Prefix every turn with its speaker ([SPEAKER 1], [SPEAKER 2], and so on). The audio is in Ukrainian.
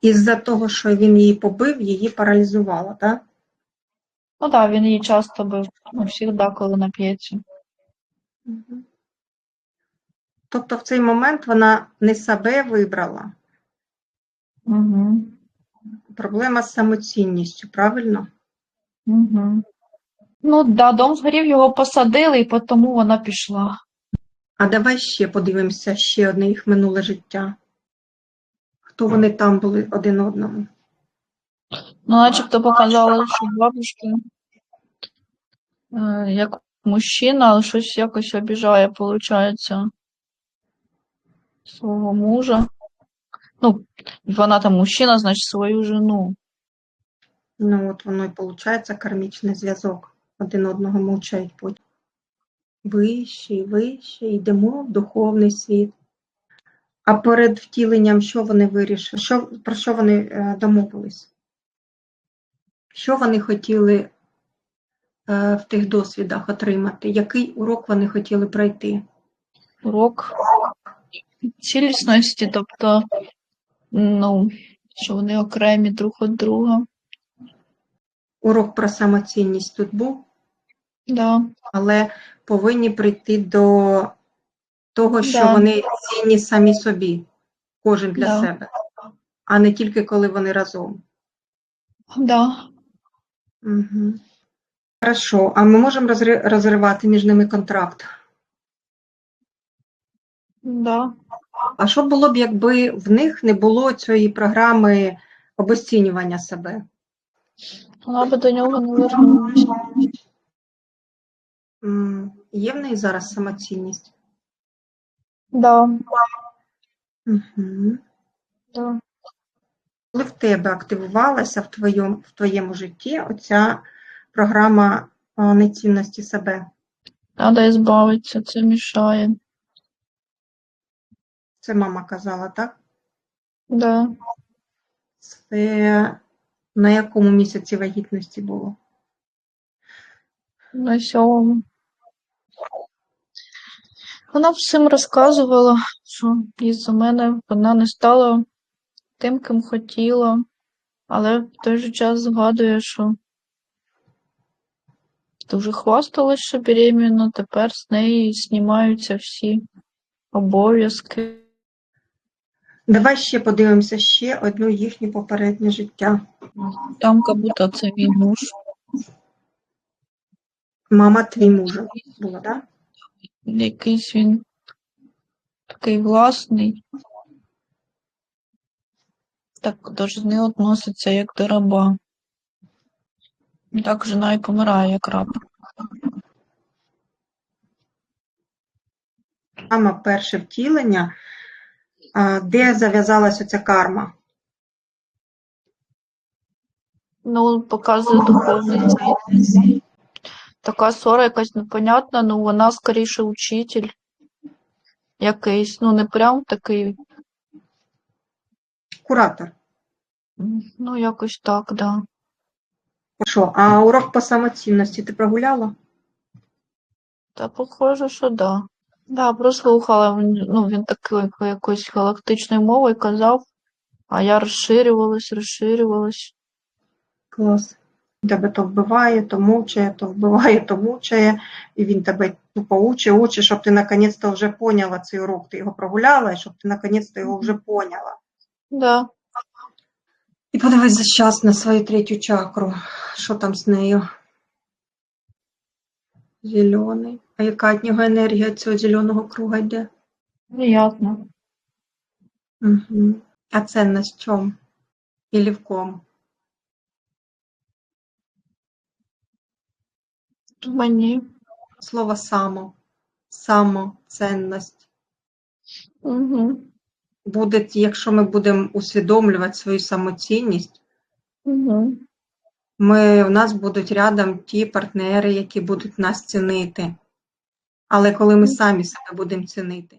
[SPEAKER 1] із-за того, що він її побив, її паралізувало, так?
[SPEAKER 2] Ну так, він її часто бив, ну, завжди, коли нап'ється.
[SPEAKER 1] Мгм. Тобто в цей момент вона не себе вибрала.
[SPEAKER 2] Угу.
[SPEAKER 1] Проблема з самоцінністю, правильно?
[SPEAKER 2] Угу. Ну, да, дом згорів, його посадили, і тому вона пішла.
[SPEAKER 1] А давай ще подивимося ще одне їх минуле життя. Хто вони там були один одному?
[SPEAKER 2] Ну, начебто показали, що бабушка е, як мужчина, але щось якось обіжає, виходить, свого мужа. Ну, вона там мужчина, значить, свою жену.
[SPEAKER 1] Ну, от воно і виходить кармічний зв'язок. Один одного мучають потім. Вище і вище, йдемо в духовний світ. А перед втіленням що вони вирішили? Що, про що вони е, домовились? Що вони хотіли е, в тих досвідах отримати? Який урок вони хотіли пройти?
[SPEAKER 2] Урок цілісності, тобто, ну, що вони окремі друг від друга.
[SPEAKER 1] Урок про самоцінність тут був,
[SPEAKER 2] Да.
[SPEAKER 1] але повинні прийти до того, що
[SPEAKER 2] Да.
[SPEAKER 1] вони цінні самі собі, кожен для
[SPEAKER 2] Да.
[SPEAKER 1] себе, а не тільки коли вони разом.
[SPEAKER 2] Да.
[SPEAKER 1] Угу. Хорошо, а ми можемо розривати між ними контракт?
[SPEAKER 2] Да.
[SPEAKER 1] А що було б, якби в них не було цієї програми обесцінювання себе?
[SPEAKER 2] Вона би до нього не вернулася.
[SPEAKER 1] Є в неї зараз самоцінність?
[SPEAKER 2] Да.
[SPEAKER 1] Угу.
[SPEAKER 2] Да.
[SPEAKER 1] Коли в тебе активувалася в твоєму, в твоєму житті оця програма а, нецінності себе?
[SPEAKER 2] Треба збавитися, це мішає.
[SPEAKER 1] Це мама казала, так?
[SPEAKER 2] Да.
[SPEAKER 1] Це на якому місяці вагітності було?
[SPEAKER 2] На сьомому. Вона всім розказувала, що із-за мене вона не стала тим, ким хотіла, але в той же час згадує, що дуже хвасталась, що беременна, тепер з неї знімаються всі обов'язки.
[SPEAKER 1] Давай ще подивимося ще одну їхнє попереднє життя.
[SPEAKER 2] Там, як будто це мій муж.
[SPEAKER 1] Мама твій мужа була, так?
[SPEAKER 2] Якийсь він такий власний. Так до жени відноситься як до раба. Так жена і помирає як раб.
[SPEAKER 1] Мама перше втілення, де зав'язалася ця карма?
[SPEAKER 2] Ну, показує духовний світ. Така ссора якась непонятна, ну вона скоріше учитель якийсь. Ну, не прям такий,
[SPEAKER 1] Куратор.
[SPEAKER 2] ну якось так, да.
[SPEAKER 1] Що, а урок по самоцінності ти прогуляла?
[SPEAKER 2] Та похоже, що да. Да, прослухала. Ну, він такою якоюсь галактичною мовою казав, а я розширювалась, розширювалась.
[SPEAKER 1] Клас. Тебе то вбиває, то мучає, то вбиває, то мучає, і він тебе тупо учить, учить, щоб ти наконець-то вже поняла цей урок. Ти його прогуляла, і щоб ти наконець-то його вже поняла.
[SPEAKER 2] Да.
[SPEAKER 1] І подивись за час на свою третю чакру. Що там з нею? Зелений. А яка від нього енергія цього зеленого круга йде?
[SPEAKER 2] Приятно.
[SPEAKER 1] Угу. А ценность в чому? Или в ком?
[SPEAKER 2] Мені.
[SPEAKER 1] Слово само. Самоценність.
[SPEAKER 2] Угу.
[SPEAKER 1] Буде, якщо ми будемо усвідомлювати свою самоцінність,
[SPEAKER 2] Угу.
[SPEAKER 1] ми, у нас будуть рядом ті партнери, які будуть нас цінити. Але коли ми самі себе будемо цінити.